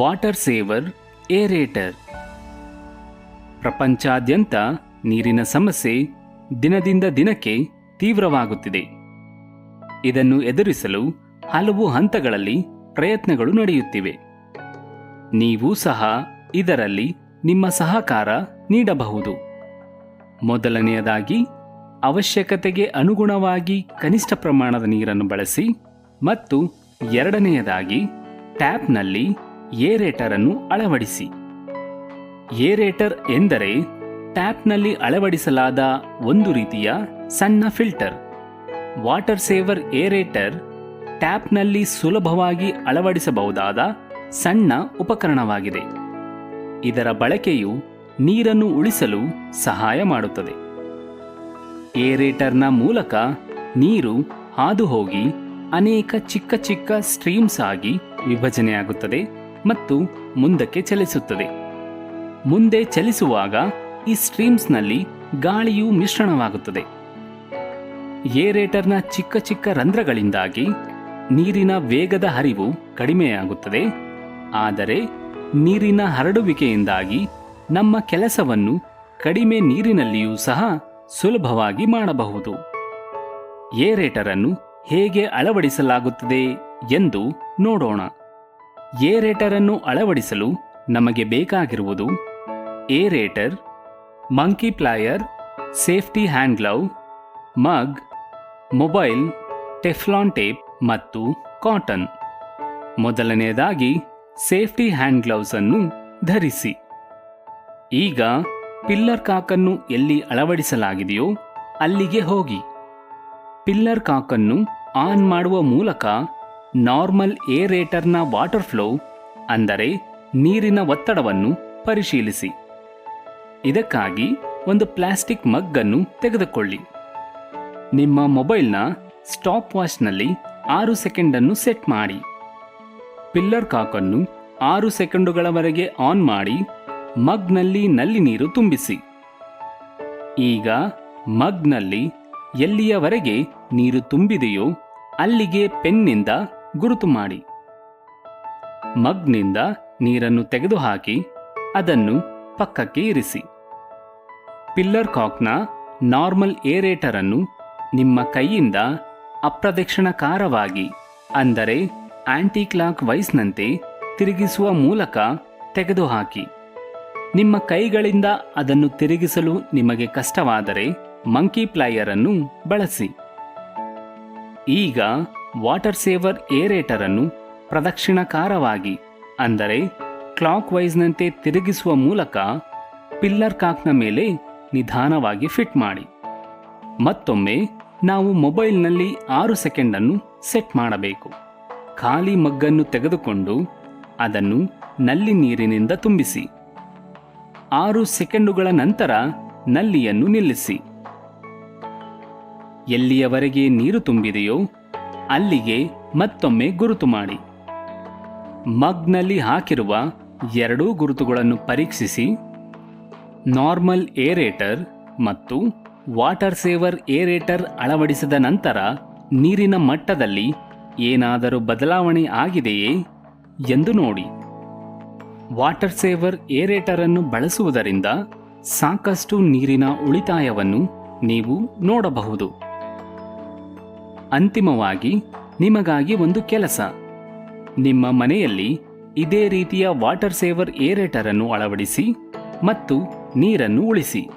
Water saver aerator. ಪ್ರಪಂಚಾದ್ಯಂತ ನೀರಿನ ಸಮಸ್ಯೆ ದಿನದಿಂದ ದಿನಕ್ಕೆ ತೀವ್ರವಾಗುತ್ತಿದೆ. ಇದನ್ನು ಎದುರಿಸಲು ಹಲವು ಹಂತಗಳಲ್ಲಿ ಪ್ರಯತ್ನಗಳು ನಡೆಯುತ್ತಿವೆ. ನೀವು ಸಹ ಇದರಲ್ಲಿ ನಿಮ್ಮ ಸಹಕಾರ ನೀಡಬಹುದು. ಮೊದಲನೆಯದಾಗಿ, ಅವಶ್ಯಕತೆಗೆ ಅನುಗುಣವಾಗಿ ಕನಿಷ್ಠ ಪ್ರಮಾಣದ ನೀರನ್ನು ಬಳಸಿ ಮತ್ತು ಎರಡನೆಯದಾಗಿ, ಟ್ಯಾಪ್ನಲ್ಲಿ ಏರೇಟರ್ ಅನ್ನು ಅಳವಡಿಸಿ. ಏರೇಟರ್ ಎಂದರೆ ಟ್ಯಾಪ್ನಲ್ಲಿ ಅಳವಡಿಸಲಾದ ಒಂದು ರೀತಿಯ ಸಣ್ಣ ಫಿಲ್ಟರ್. ವಾಟರ್ ಸೇವರ್ ಏರೇಟರ್ ಟ್ಯಾಪ್ನಲ್ಲಿ ಸುಲಭವಾಗಿ ಅಳವಡಿಸಬಹುದಾದ ಸಣ್ಣ ಉಪಕರಣವಾಗಿದೆ. ಇದರ ಬಳಕೆಯು ನೀರನ್ನು ಉಳಿಸಲು ಸಹಾಯ ಮಾಡುತ್ತದೆ. ಏರೇಟರ್ನ ಮೂಲಕ ನೀರು ಹಾದು ಹೋಗಿ ಅನೇಕ ಚಿಕ್ಕ ಚಿಕ್ಕ ಸ್ಟ್ರೀಮ್ಸ್ ಆಗಿ ವಿಭಜನೆಯಾಗುತ್ತದೆ. ಮತ್ತು ಮುಂದಕ್ಕೆ ಚಲಿಸುತ್ತದೆ. ಮುಂದೆ ಚಲಿಸುವಾಗ ಈ ಸ್ಟ್ರೀಮ್ಸ್ನಲ್ಲಿ ಗಾಳಿಯು ಮಿಶ್ರಣವಾಗುತ್ತದೆ. ಏರೇಟರ್ನ ಚಿಕ್ಕ ಚಿಕ್ಕ ರಂಧ್ರಗಳಿಂದಾಗಿ ನೀರಿನ ವೇಗದ ಹರಿವು ಕಡಿಮೆಯಾಗುತ್ತದೆ. ಆದರೆ ನೀರಿನ ಹರಡುವಿಕೆಯಿಂದಾಗಿ ನಮ್ಮ ಕೆಲಸವನ್ನು ಕಡಿಮೆ ನೀರಿನಲ್ಲಿಯೂ ಸಹ ಸುಲಭವಾಗಿ ಮಾಡಬಹುದು. ಏರೇಟರನ್ನು ಹೇಗೆ ಅಳವಡಿಸಲಾಗುತ್ತದೆ ಎಂದು ನೋಡೋಣ. ಏರೇಟರ್ ಅನ್ನು ಅಳವಡಿಸಲು ನಮಗೆ ಬೇಕಾಗಿರುವುದು aerator monkey plier, safety hand glove, mug, mobile, teflon tape ಮತ್ತು ಕಾಟನ್. ಮೊದಲನೆಯದಾಗಿ ಸೇಫ್ಟಿ ಹ್ಯಾಂಡ್ ಗ್ಲೌಸ್ ಅನ್ನು ಧರಿಸಿ. ಈಗ ಪಿಲ್ಲರ್ ಕಾಕನ್ನು ಎಲ್ಲಿ ಅಳವಡಿಸಲಾಗಿದೆಯೋ ಅಲ್ಲಿಗೆ ಹೋಗಿ. ಪಿಲ್ಲರ್ ಕಾಕನ್ನು ಆನ್ ಮಾಡುವ ಮೂಲಕ ನಾರ್ಮಲ್ ಏರೇಟರ್ನ ವಾಟರ್ ಫ್ಲೋ, ಅಂದರೆ ನೀರಿನ ಒತ್ತಡವನ್ನು ಪರಿಶೀಲಿಸಿ. ಇದಕ್ಕಾಗಿ ಒಂದು ಪ್ಲಾಸ್ಟಿಕ್ ಮಗ್ಗನ್ನು ತೆಗೆದುಕೊಳ್ಳಿ. ನಿಮ್ಮ ಮೊಬೈಲ್ನ ಸ್ಟಾಪ್ ವಾಚ್ನಲ್ಲಿ ಆರು ಸೆಕೆಂಡನ್ನು ಸೆಟ್ ಮಾಡಿ. ಪಿಲ್ಲರ್ ಕಾಕನ್ನು ಆರು ಸೆಕೆಂಡುಗಳವರೆಗೆ ಆನ್ ಮಾಡಿ, ಮಗ್ನಲ್ಲಿ ನಲ್ಲಿ ನೀರು ತುಂಬಿಸಿ. ಈಗ ಮಗ್ನಲ್ಲಿ ಎಲ್ಲಿಯವರೆಗೆ ನೀರು ತುಂಬಿದೆಯೋ ಅಲ್ಲಿಗೆ ಪೆನ್ನಿಂದ ಗುರುತು ಮಾಡಿ. ಮಗ್ನಿಂದ ನೀರನ್ನು ತೆಗೆದುಹಾಕಿ ಅದನ್ನು ಪಕ್ಕಕ್ಕೆ ಇರಿಸಿ. ಪಿಲ್ಲರ್ ಕಾಕ್ನ ನಾರ್ಮಲ್ ಏರೇಟರ್ ಅನ್ನು ನಿಮ್ಮ ಕೈಯಿಂದ ಅಪ್ರದಕ್ಷಿಣಕಾರವಾಗಿ, ಅಂದರೆ ಆಂಟಿ ಕ್ಲಾಕ್ ವೈಸ್ನಂತೆ ತಿರುಗಿಸುವ ಮೂಲಕ ತೆಗೆದುಹಾಕಿ. ನಿಮ್ಮ ಕೈಗಳಿಂದ ಅದನ್ನು ತಿರುಗಿಸಲು ನಿಮಗೆ ಕಷ್ಟವಾದರೆ ಮಂಕಿ ಪ್ಲೈಯರ್ ಅನ್ನು ಬಳಸಿ. ಈಗ ವಾಟರ್ ಸೇವರ್ ಏರೇಟರ್ ಅನ್ನು ಪ್ರದಕ್ಷಿಣಾಕಾರವಾಗಿ, ಅಂದರೆ ಕ್ಲಾಕ್ ವೈಸ್ನಂತೆ ತಿರುಗಿಸುವ ಮೂಲಕ ಪಿಲ್ಲರ್ ಕಾಕ್ನ ಮೇಲೆ ನಿಧಾನವಾಗಿ ಫಿಟ್ ಮಾಡಿ. ಮತ್ತೊಮ್ಮೆ ನಾವು ಮೊಬೈಲ್ನಲ್ಲಿ ಆರು ಸೆಕೆಂಡನ್ನು ಸೆಟ್ ಮಾಡಬೇಕು. ಖಾಲಿ ಮಗ್ಗನ್ನು ತೆಗೆದುಕೊಂಡು ಅದನ್ನು ನಲ್ಲಿ ನೀರಿನಿಂದ ತುಂಬಿಸಿ. ಆರು ಸೆಕೆಂಡುಗಳ ನಂತರ ನಲ್ಲಿಯನ್ನು ನಿಲ್ಲಿಸಿ. ಎಲ್ಲಿಯವರೆಗೆ ನೀರು ತುಂಬಿದೆಯೋ ಅಲ್ಲಿಗೆ ಮತ್ತೊಮ್ಮೆ ಗುರುತು ಮಾಡಿ. ಮಗ್ನಲ್ಲಿ ಹಾಕಿರುವ ಎರಡೂ ಗುರುತುಗಳನ್ನು ಪರೀಕ್ಷಿಸಿ, ನಾರ್ಮಲ್ ಏರೇಟರ್ ಮತ್ತು ವಾಟರ್ ಸೇವರ್ ಏರೇಟರ್ ಅಳವಡಿಸಿದ ನಂತರ ನೀರಿನ ಮಟ್ಟದಲ್ಲಿ ಏನಾದರೂ ಬದಲಾವಣೆ ಆಗಿದೆಯೇ ಎಂದು ನೋಡಿ. ವಾಟರ್ ಸೇವರ್ ಏರೇಟರ್ ಅನ್ನು ಬಳಸುವುದರಿಂದ ಸಾಕಷ್ಟು ನೀರಿನ ಉಳಿತಾಯವನ್ನು ನೀವು ನೋಡಬಹುದು. ಅಂತಿಮವಾಗಿ ನಿಮಗಾಗಿ ಒಂದು ಕೆಲಸ. ನಿಮ್ಮ ಮನೆಯಲ್ಲಿ ಇದೇ ರೀತಿಯ ವಾಟರ್ ಸೇವರ್ ಏರೇಟರ್ ಅನ್ನು ಅಳವಡಿಸಿ ಮತ್ತು ನೀರನ್ನು ಉಳಿಸಿ.